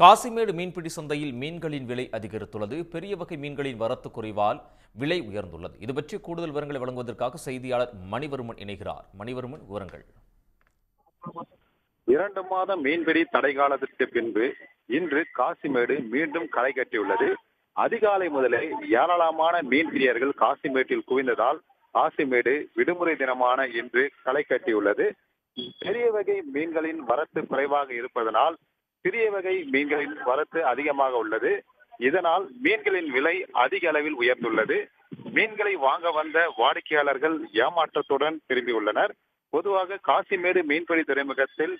காசிமேடு மீன்பிடி சந்தையில் மீன்களின் விலை அதிகரித்துள்ளது. பெரிய வகை மீன்களின் வரத்து குறைவால் விலை உயர்ந்துள்ளது. இது பற்றி கூடுதல் விவரங்களை வழங்குவதற்காக செய்தியாளர் மணிவர்மன் இணைகிறார். மணிவர்மன் விவரங்கள். இரண்டு மாத மீன்பிடி தடை காலத்திற்கு பின்பு இன்று காசிமேடு மீண்டும் களை கட்டியுள்ளது. அதிகாலை முதலே ஏராளமான மீன்பிரியர்கள் காசிமேட்டில் குவிந்ததால் காசிமேடு விடுமுறை தினமான இன்று களை கட்டியுள்ளது. பெரிய வகை மீன்களின் வரத்து குறைவாக இருப்பதனால் சிறிய வகை மீன்களின் வரத்து அதிகமாக உள்ளது. இதனால் மீன்களின் விலை அதிக அளவில் உயர்ந்துள்ளது. மீன்களை வாங்க வந்த வாடிக்கையாளர்கள் ஏமாற்றத்துடன் திரும்பியுள்ளனர் பொதுவாக காசிமேடு மீன்பிடி துறைமுகத்தில்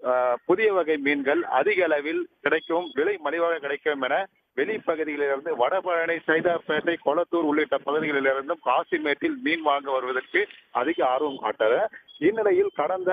ஆஹ், புதிய வகை மீன்கள் அதிக அளவில் கிடைக்கும் விலை மலிவாக கிடைக்கும் என வெளிப்பகுதிகளிலிருந்து வடபழனி சைதாப்பேட்டை கொளத்தூர் உள்ளிட்ட பகுதிகளிலிருந்தும் காசிமேட்டில் மீன் வாங்க வருவதற்கு அதிக ஆர்வம் காட்டனர் இந்நிலையில் கடந்த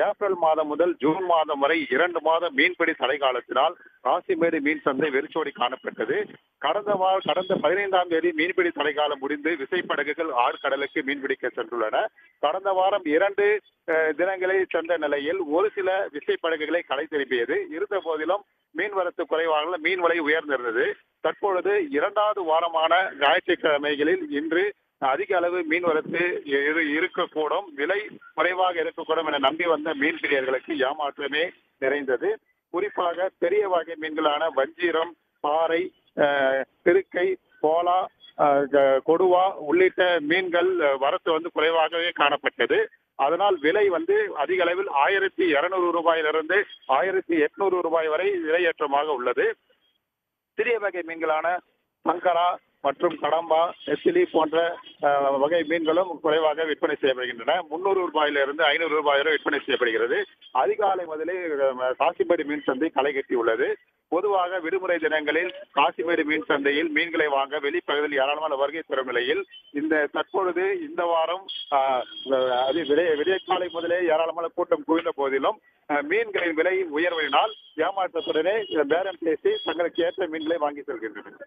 ஏப்ரல் மாதம் முதல் ஜூன் மாதம் வரை இரண்டு மாத மீன்பிடி தடை காலத்தினால் ராசிமேடு மீன் சந்தை வெறிச்சோடி காணப்பட்டது. கடந்த வார கடந்த பதினைந்தாம் தேதி மீன்பிடி தடை காலம் முடிந்து விசைப்படகுகள் ஆழ்கடலுக்கு மீன்பிடிக்க சென்றுள்ளன. கடந்த வாரம் இரண்டு அஹ், தினங்களை சென்ற நிலையில் ஒரு சில விசைப்படகுகளை கலை திரும்பியது. இருந்த போதிலும் மீன்வரத்து குறைவாக மீன் விலை உயர்ந்திருந்தது. தற்பொழுது இரண்டாவது வாரமான ஞாயிற்றுக்கிழமைகளில் இன்று அதிக அளவு மீன் வரத்து இரு- இருக்கக்கூடும். விலை குறைவாக இருக்கக்கூடும் என நம்பி வந்த மீன் பிரியர்களுக்கு ஏமாற்றமே நிறைந்தது. குறிப்பாக பெரிய வகை மீன்களான வஞ்சீரம் பாறை திருக்கை கோலா கொடுவா உள்ளிட்ட மீன்கள் வரத்து வந்து குறைவாகவே காணப்பட்டது. அதனால் விலை வந்து அதிக அளவில் ஆயிரத்தி இருநூறு ரூபாயிலிருந்து ஆயிரத்தி எட்நூறு ரூபாய் வரை விலையேற்றமாக உள்ளது. சிறிய வகை மீன்களான சங்கரா மற்றும் கடம்பா நெத்திலி போன்ற வகை மீன்களும் குறைவாக விற்பனை செய்யப்படுகின்றன. முன்னூறு ரூபாயிலிருந்து ஐநூறு ரூபாய் வரை விற்பனை செய்யப்படுகிறது. அதிகாலை முதலே அஹ், காசிமேடு மீன் சந்தை களை கட்டியுள்ளது பொதுவாக விடுமுறை தினங்களில் காசிமேடு மீன் சந்தையில் மீன்களை வாங்க வெளிப்பகுதியில் ஏராளமான வருகை தரும் நிலையில் இந்த தற்பொழுது இந்த வாரம் ஆஹ், விடிய விடியற்காலை முதலே ஏராளமான கூட்டம் குவிந்த போதிலும் மீன்களின் விலை உயர்வினால் ஏமாற்றத்துடனே பேரம் பேசி தங்களுக்கு ஏற்ற மீன்களை வாங்கி செல்கின்றனர்